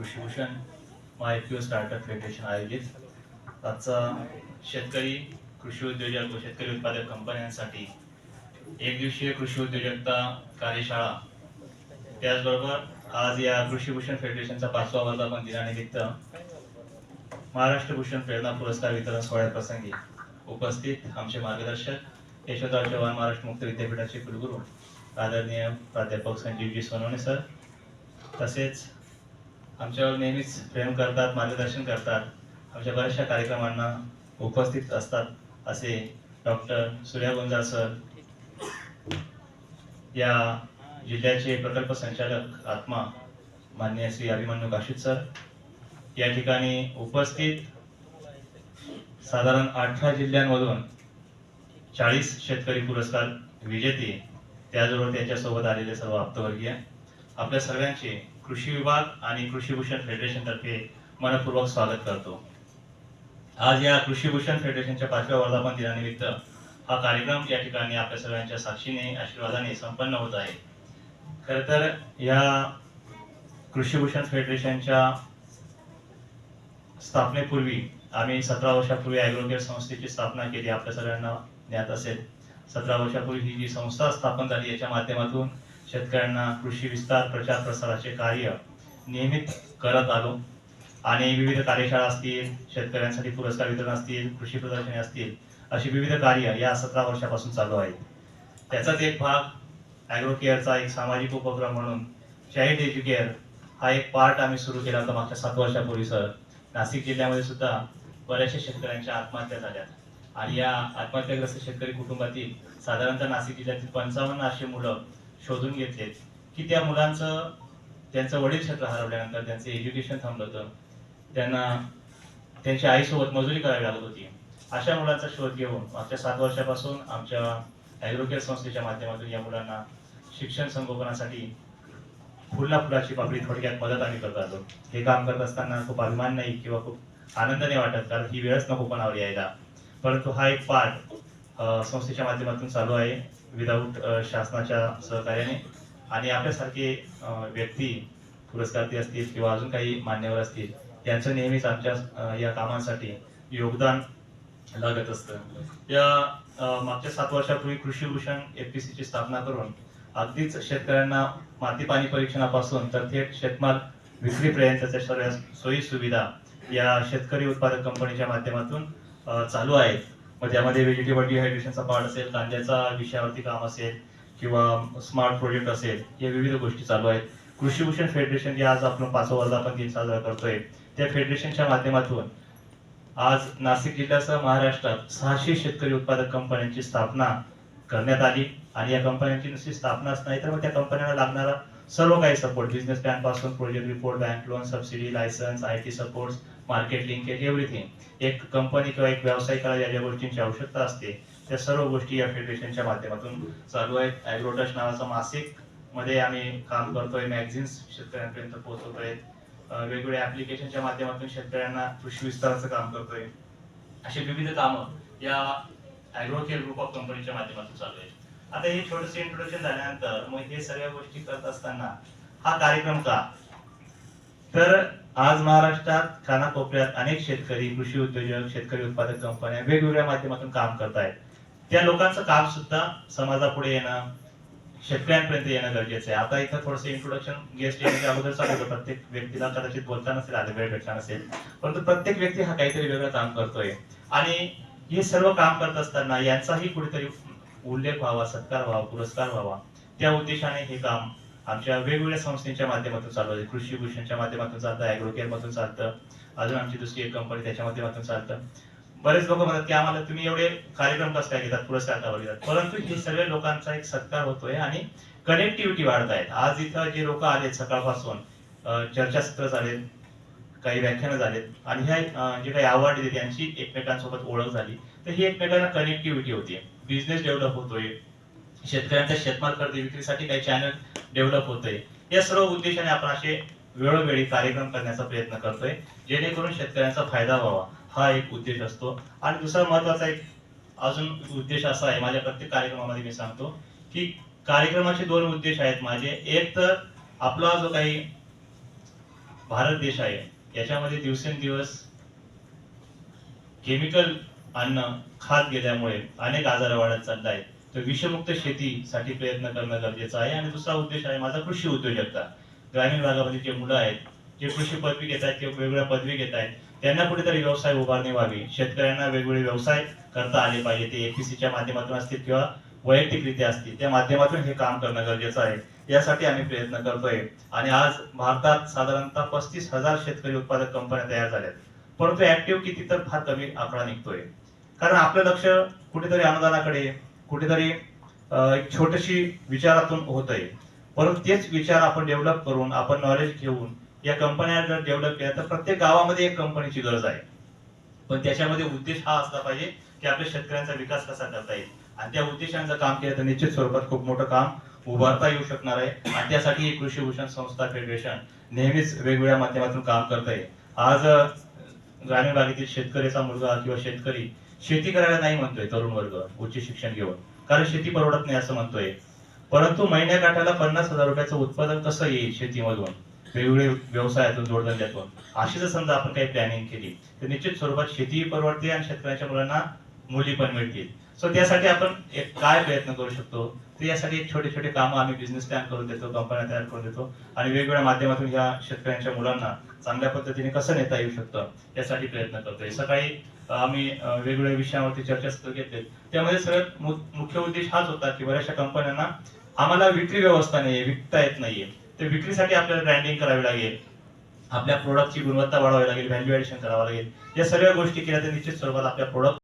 कृषीभूषण महाएफपीओ startup federation आयोजित. आजचा शेतकरी कृषी उद्योजक व शेतकरी उत्पादक कंपन्यांसाठी एक दिवसीय कृषी उद्योजकता कार्यशाळा. त्याचबरोबर आज या कृषीभूषण फेडरेशनचा पाचवा वर्धापन दिनानिमित्त महाराष्ट्र भूषण प्रेरणा पुरस्कार वितरण सोहळ्याप्रसंगी उपस्थित आमचे मार्गदर्शक यशवंतराव चव्हाण महाराष्ट्र मुक्त विद्यापीठाचे कुलगुरू आदरणीय प्राध्यापक संजीवजी सोनवणे सर तसेच आमच्यावर नेहमीच प्रेम करतात मार्गदर्शन करतात. आमच्या बऱ्याचशा कार्यक्रमांना उपस्थित असतात असे डॉक्टर सूर्या गुंजाळ सर या जिल्ह्याचे प्रकल्प संचालक आत्मा मान्य श्री अभिमन्यू काशीद सर. या ठिकाणी उपस्थित साधारण अठरा जिल्ह्यांमधून चाळीस शेतकरी पुरस्कार विजेते त्याचबरोबर त्यांच्यासोबत आलेले सर्व आप्तवर्गीय. आपल्या सर्वांचे कृषी विभाग आणि कृषीभूषण फेडरेशन तर्फे मनपूर्वक स्वागत करतो. आज या कृषीभूषण फेडरेशनच्या पाचव्या वर्धापन दिनानिमित्त हा कार्यक्रम या ठिकाणी आपल्या सर्वांच्या साक्षीने आशीर्वादाने संपन्न होत आहे. खरं तर या कृषीभूषण फेडरेशनच्या स्थापनेपूर्वी आम्ही सतरा वर्षापूर्वी ॲग्रोकेअर संस्थेची स्थापना केली आपल्या सगळ्यांना ज्ञात असेल. सतरा वर्षापूर्वी ही जी संस्था स्थापन झाली याच्या माध्यमातून शेतकऱ्यांना कृषी विस्तार प्रचार प्रसाराचे कार्य नियमित करत आलो. आणि विविध कार्यशाळा असतील शेतकऱ्यांसाठी पुरस्कार वितरण असतील कृषी प्रदर्शने असतील अशी विविध कार्य या सतरा वर्षापासून चालू आहेत. त्याचाच एक भाग ॲग्रोकेअरचा एक सामाजिक उपक्रम म्हणून चाइल्ड एज्युकेअर हा एक पार्ट आम्ही सुरू केला होता मागच्या सात वर्षापूर्वी सर. नाशिक जिल्ह्यामध्ये सुद्धा बऱ्याचशा शेतकऱ्यांच्या आत्महत्या झाल्या. आणि या आत्महत्याग्रस्त शेतकरी कुटुंबातील साधारणतः नाशिक जिल्ह्यातील पंचावन्न अशी मुलं शोधून घेतलेत की त्या मुलांचं त्यांचं वडील क्षेत्र हरवल्यानंतर त्यांचं एज्युकेशन थांबलं होतं. त्यांना त्यांच्या आईसोबत मजुरी करावी लागत होती. अशा मुलांचा शोध घेऊन मागच्या सात वर्षापासून आमच्या ॲग्रोकेअर संस्थेच्या माध्यमातून या मुलांना शिक्षण संगोपनासाठी फुलला फुलाची पाकळी थोडक्यात मदत आम्ही करत आलो. हे काम करत असताना खूप अभिमान नाही किंवा खूप आनंद नाही वाटत कारण ही वेळच नको कोणावर यायला. परंतु हा एक पार्ट संस्थेच्या माध्यमातून चालू आहे विदाऊट शासनाच्या सहकार्याने. आणि आपल्यासारखे व्यक्ती पुरस्कारती असतील किंवा अजून काही मान्यवर असतील यांचं नेहमीच आमच्या या कामांसाठी योगदान लागत असतं. या मागच्या सात वर्षापूर्वी कृषी भूषण एफपीसी ची स्थापना करून अगदीच शेतकऱ्यांना माती पाणी परीक्षणापासून तर थेट शेतमाल विक्रीपर्यंतच्या सर्व सोयी सुविधा या शेतकरी उत्पादक कंपनीच्या माध्यमातून चालू आहेत. मग त्यामध्ये व्हेजिटेबल डिहायड्रेशनचा पार्ट असेल कांद्याचा विषयावरती काम असेल किंवा स्मार्ट प्रोजेक्ट असेल या विविध गोष्टी चालू आहेत. कृषी भूषण फेडरेशन जे आज आपण पाचवा वर्धापन दिन साजरा करतोय त्या फेडरेशनच्या माध्यमातून आज नाशिक जिल्ह्यासह महाराष्ट्रात सहाशे शेतकरी उत्पादक कंपन्यांची स्थापना करण्यात आली. आणि या कंपन्यांची नुसती स्थापनाच नाही तर मग त्या कंपन्यांना लागणारा सर्व काही support business प्लॅनपासून project report bank loan subsidy licence I T support market linkage everything एक कंपनी किंवा एक व्यावसायिकाला ज्या ज्या गोष्टींची आवश्यकता असते त्या सर्व गोष्टी या फेडरेशनच्या माध्यमातून चालू आहेत. ॲग्रोटच नावाचं मासिकमध्ये आम्ही काम करतोय मॅगझिन्स शेतकऱ्यांपर्यंत पोहोचवतोय. वेगवेगळ्या ऍप्लिकेशनच्या माध्यमातून शेतकऱ्यांना कृषी विस्ताराचं काम करतोय. अशी विविध कामं या ॲग्रोकेअर ग्रुप ऑफ कंपनीच्या माध्यमातून चालू आहेत. आता हे छोटस इंट्रोडक्शन झाल्यानंतर मग हे सगळ्या गोष्टी करत असताना हा कार्यक्रम का? तर आज महाराष्ट्रात कानाकोपऱ्यात अनेक शेतकरी कृषी उद्योजक शेतकरी उत्पादक कंपन्या वेगवेगळ्या माध्यमातून काम करत आहेत. त्या लोकांचं काम सुद्धा समाजापुढे येणं शेतकऱ्यांपर्यंत येणं गरजेचं आहे. आता इथं थोडस इंट्रोडक्शन गेस्ट येण्याच्या अगोदर सांगतो प्रत्येक व्यक्तीला कदाचित बोलता नसेल आधी वेळ भेटला नसेल परंतु प्रत्येक व्यक्ती हा काहीतरी वेगळं काम करतोय. आणि हे सर्व काम करत असताना यांचाही कुठेतरी उल्लेख व्हावा सत्कार व्हावा पुरस्कार व्हावा. त्या उद्देशाने हे काम आमच्या वेगवेगळ्या संस्थेच्या माध्यमातून चालू आहे. कृषी भूषणच्या माध्यमातून चालतं ॲग्रोकेअर मधून चालतं अजून आमची दुसरी एक कंपनी त्याच्या माध्यमातून चालतं. बरेच लोक म्हणतात की आम्हाला तुम्ही एवढे कार्यक्रम कसं काय घेतात पुरस्कार का घेतात? परंतु हे सर्व लोकांचा एक सत्कार होतोय आणि कनेक्टिव्हिटी वाढत आहेत आज इथं जे लोक आलेत सकाळपासून चर्चासत्र झालेत काही व्याख्यानं झालेत आणि ह्या जे काही अवॉर्ड दिले त्यांची एकमेकांसोबत ओळख झाली. तर ही एकमेकांना कनेक्टिव्हिटी होती बिझनेस डेव्हलप होतोय. शेतकऱ्यांचा शेतमाल खरेदी विक्रीसाठी काही चॅनल डेव्हलप होतोय. या सर्व उद्देशाने आपण असे वेळोवेळी कार्यक्रम करण्याचा प्रयत्न करतोय. जेणेकरून शेतकऱ्यांचा फायदा व्हावा. हा एक उद्देश असतो. आणि दुसरा महत्त्वाचा एक अजून उद्देश असा आहे. माझ्या प्रत्येक कार्यक्रमामध्ये मी सांगतो की कार्यक्रमाचे दोन उद्देश आहेत माझे. एक तर आपला जो काही भारत देश आहे याच्यामध्ये दिवसेंदिवस केमिकल अन्न खात गेल्यामुळे अनेक आजार वाढत चालला आहेत तर विषमुक्त शेतीसाठी प्रयत्न करणं गरजेचं आहे. आणि दुसरा उद्देश आहे माझा कृषी उद्योजकता. ग्रामीण भागामध्ये जे मुलं आहेत जे कृषी पदवी घेत आहेत किंवा वेगवेगळ्या पदवी घेत आहेत त्यांना कुठेतरी व्यवसाय उभारणी व्हावी. शेतकऱ्यांना वेगवेगळे व्यवसाय करता आले पाहिजे. ते एपीसीच्या माध्यमातून असतील किंवा वैयक्तिकरित्या असतील. त्या माध्यमातून हे काम करणं गरजेचं आहे. यासाठी आम्ही प्रयत्न करतोय. आणि आज भारतात साधारणतः पस्तीस हजार शेतकरी उत्पादक कंपन्या तयार झाल्यात. परंतु ऍक्टिव्ह किती तर फार कमी आकडा निघतोय. कारण आपलं लक्ष कुठेतरी अनुदानाकडे कुठेतरी एक छोटीशी विचारातून होत आहे परंतु तेच विचार आपण डेव्हलप करून आपण नॉलेज घेऊन या कंपन्या जर डेव्हलप केल्या तर प्रत्येक गावामध्ये एक कंपनीची गरज आहे. पण त्याच्यामध्ये उद्देश हा असला पाहिजे की आपल्या शेतकऱ्यांचा विकास कसा करता येईल. आणि त्या उद्देशांचं काम केलं तर निश्चित स्वरूपात खूप मोठं काम उभारता येऊ शकणार आहे. आणि त्यासाठी कृषी भूषण संस्था फेडरेशन नेहमीच वेगवेगळ्या माध्यमातून काम करत आहे आज ग्रामीण भागातील शेतकऱ्याचा मुलगा किंवा शेतकरी शेती करायला नाही म्हणतोय तरुण वर्ग उच्च शिक्षण घेऊन. कारण शेती परवडत नाही असं म्हणतोय. परंतु महिन्या काठाला पन्नास हजार रुपयाचं उत्पादन कसं येईल शेतीमधून? वेगवेगळे व्यवसायातून जोडधंद्यातून. अशी जर समजा आपण काही प्लॅनिंग केली तर निश्चित स्वरूपात शेतीही परवडते आणि शेतकऱ्यांच्या मुलांना मुली पण मिळतील. सो त्यासाठी आपण एक काय प्रयत्न करू शकतो? तर यासाठी छोटे छोटे कामं आम्ही बिझनेस प्लॅन करून देतो कंपन्या तयार करून देतो. आणि वेगवेगळ्या माध्यमातून ह्या शेतकऱ्यांच्या मुलांना चांगल्या पद्धतीने कसं नेता येऊ शकतं यासाठी प्रयत्न करतोय. सकाळी आम्ही वेगवेगळ्या विषयावरती सुद्धा घेतले त्यामध्ये सगळ्यात मुख्य उद्देश हाच होता की बऱ्याचशा कंपन्यांना आम्हाला विक्री व्यवस्था नाहीये विकता येत नाहीये. तर विक्रीसाठी आपल्याला ब्रँडिंग करावी लागेल. आपल्या प्रोडक्टची गुणवत्ता वाढवावी लागेल व्हॅल्यू ऍडिशन करावं लागेल. या सगळ्या गोष्टी केल्या तर निश्चित स्वरूपात आपल्या प्रोडक्ट